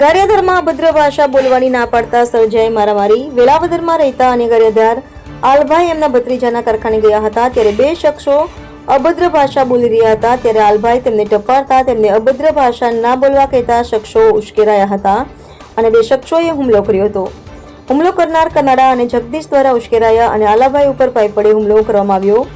ગારિયાધારમાં અભદ્ર ભાષા બોલવાની ના પાડતા સર્જાઈ મારામારી, વેલાવદરમાં રહેતા અને ગારિયાધાર આલભાઈ એમના ભત્રીજાના કારખાને ગયા હતા ત્યારે બે શખ્સો અભદ્ર ભાષા બોલી રહ્યા હતા ત્યારે આલભાઈ તેમને ટપારતા તેમને અભદ્ર ભાષા ના બોલવા કહેતા શખ્સો ઉશ્કેરાયા હતા અને બે શખ્સોએ હુમલો કર્યો હતો. હુમલો કરનાર કનાડા અને જગદીશ દ્વારા ઉશ્કેરાયા અને આલાભાઈ ઉપર પાઇપ વડે હુમલો કરવામાં આવ્યો.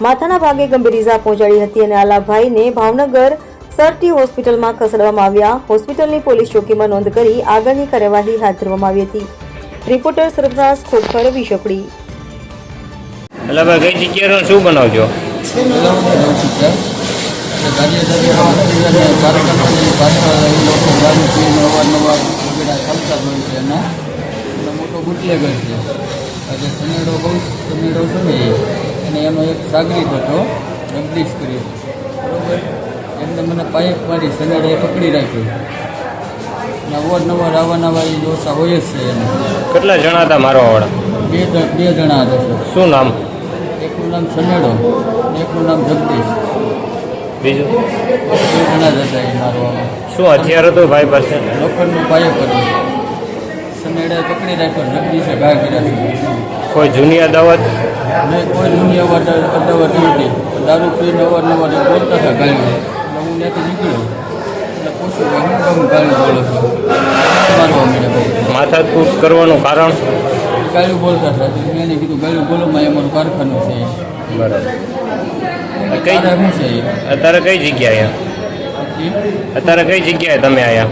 માથાના ભાગે ગંભીર ઇજા પહોંચાડી હતી અને આલાભાઈને ભાવનગર સરટી હોસ્પિટલમાં ખસેડવામાં આવ્યા. હોસ્પિટલની પોલીસ ચોકીમાં નોંધ કરી આગળની કાર્યવાહી હાથ ધરવામાં આવી હતી. રિપોર્ટર સરફરાઝ ખોખર વિશોકડી એટલે ભાઈ કઈ જગ્યાનો શું બનાવજો? મોટો બુટલેગર છે સનેડો બહુ સનેડો અને એનો એક સાગરીત હતો જગદીશ કર્યો. બરોબર એમને મને પાઇપ મારી સનેડે પકડી રાખ્યો અવારનવાર આવા નવા એ દોષા હોય જ છે કેટલા જણા હતા મારવા વાળા બે બે જણા હતા શું નામ? એકનું નામ સનેડો એકનું નામ જગદીશ. બીજું? બે જણા જ હતા એ મારવામાં શું હથિયાર હતું ભાઈ પાસે? લોખંડનું પાઇપ હતું. સનેડે પકડી રાખ્યો જગદીશે ઘા કર્યા કોઈ જૂની અદાવત? નહીં કોઈ જૂની અદાવત નહોતી. દારૂ પીને અવારનવાર બોલતા હતા ગાયું ત્યાંથી નીકળ્યો એટલે પૂછ્યું કે હું ગાળ્યું બોલો છો મારવા મળ્યા માથાકૂટ કરવાનું કારણ? ગાયું બોલતા હતા. મેં એને કીધું ગાયું બોલો એ અમારું કારખાનું છે. બરાબર. કઈ શું છે? અત્યારે કઈ જગ્યાએ અત્યારે કઈ જગ્યાએ તમે આવ્યા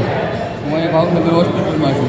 હું એ ભાવનગર હોસ્પિટલમાં છું.